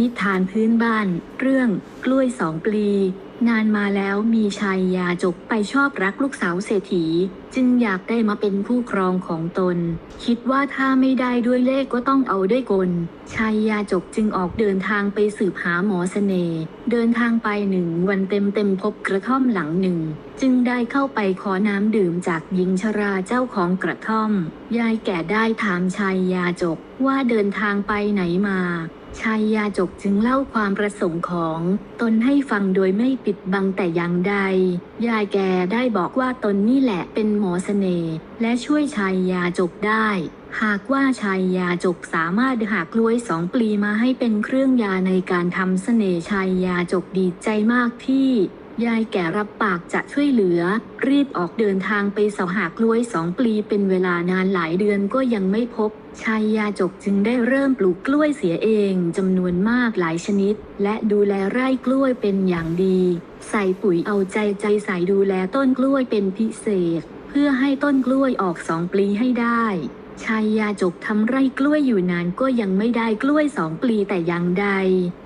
นิทานพื้นบ้าน เรื่องกล้วยสองปลี นานมาแล้วมีชายยาจกไปชอบรักลูกสาวเศรษฐี จึงอยากได้มาเป็นผู้ครองของตน คิดว่าถ้าไม่ได้ด้วยเลขก็ต้องเอาด้วยกล ชายยาจกจึงออกเดินทางไปสืบหาหมอเสน่ห์เดินทางไปหนึ่งวันเต็มเต็มพบกระท่อมหลังหนึ่ง จึงได้เข้าไปขอน้ำดื่มจากหญิงชราเจ้าของกระท่อม ยายแก่ได้ถามชายยาจกว่าเดินทางไปไหนมา ชายยาจกจึงเล่าความประสงค์ของตนให้ฟังโดยไม่ปิดบังแต่อย่างใด ยายแกได้บอกว่าตนนี่แหละเป็นหมอเสน่ห์และช่วยชายยาจกได้ หากว่าชายยาจกสามารถหากล้วยสองปลีมาให้เป็นเครื่องยาในการทำเสน่ห์ชายยาจกดีใจมากที่ ยายแก่รับปากจะช่วยเหลือ รีบออกเดินทางไปเสาหากล้วยสองปลีเป็นเวลานานหลายเดือนก็ยังไม่พบ ชายยาจกจึงได้เริ่มปลูกกล้วยเสียเองจำนวนมากหลายชนิด และดูแลไร่กล้วยเป็นอย่างดี ใส่ปุ๋ยเอาใจใจใส่ดูแลต้นกล้วยเป็นพิเศษ เพื่อให้ต้นกล้วยออกสองปลีให้ได้ ชายยาจกทำไร่กล้วยอยู่นานก็ยังไม่ได้กล้วยสองปลีแต่อย่างใด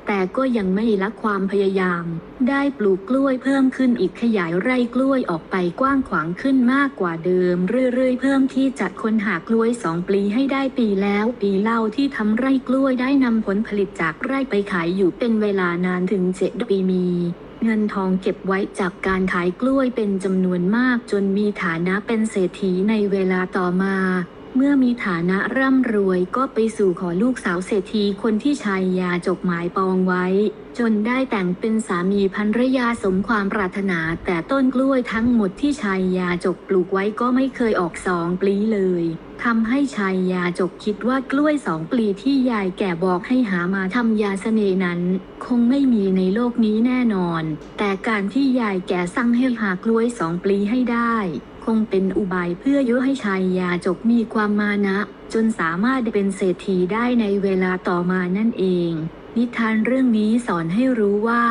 แต่ก็ยังไม่ละความพยายาม ได้ปลูกกล้วยเพิ่มขึ้นอีกขยายไร่กล้วยออกไปกว้างขวางขึ้นมากกว่าเดิม เรื่อยๆ เพิ่มที่จัดคนหากล้วยสองปลีให้ได้ปีแล้ว ปีเล่าที่ทำไร่กล้วยได้นำผลผลิตจากไร่ไปขายอยู่เป็นเวลานานถึงเจ็ดปีมีเงินทองเก็บไว้จากการขายกล้วยเป็นจำนวนมากจนมีฐานะเป็นเศรษฐีในเวลาต่อมา เมื่อมีฐานะร่ำรวยก็ไปสู่ขอลูกสาวเศรษฐีคนที่ชายยาจกหมายปองไว้ จนได้แต่งเป็นสามีภรรยาสมความปรารถนา แต่ต้นกล้วยทั้งหมดที่ชายยาจกปลูกไว้ก็ไม่เคยออกสองปลีเลยทำให้ชายยาจกคิดว่ากล้วยสองปลีที่ยายแก่บอกให้หามาทำยาเสน่ห์นั้น คงไม่มีในโลกนี้แน่นอน แต่การที่ยายแก่สั่งให้หากล้วยสองปลีให้ได้ งเป็นอุบายเพื่อยุให้ชายยาจกมีความมานะ จนสามารถเป็นเศรษฐีได้ในเวลาต่อมานั่นเอง นิทานเรื่องนี้สอนให้รู้ว่า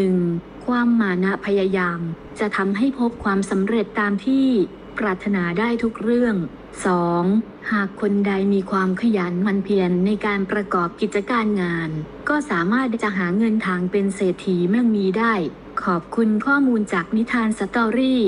1. ความมานะพยายาม จะทำให้พบความสำเร็จตามที่ปรารถนาได้ทุกเรื่อง 2. หากคนใดมีความขยันหมันเพียรในการประกอบกิจการงาน ก็สามารถจะหาเงินทางเป็นเศรษฐีมั่งมีได้ ขอบคุณข้อมูลจากนิทานสตอรี่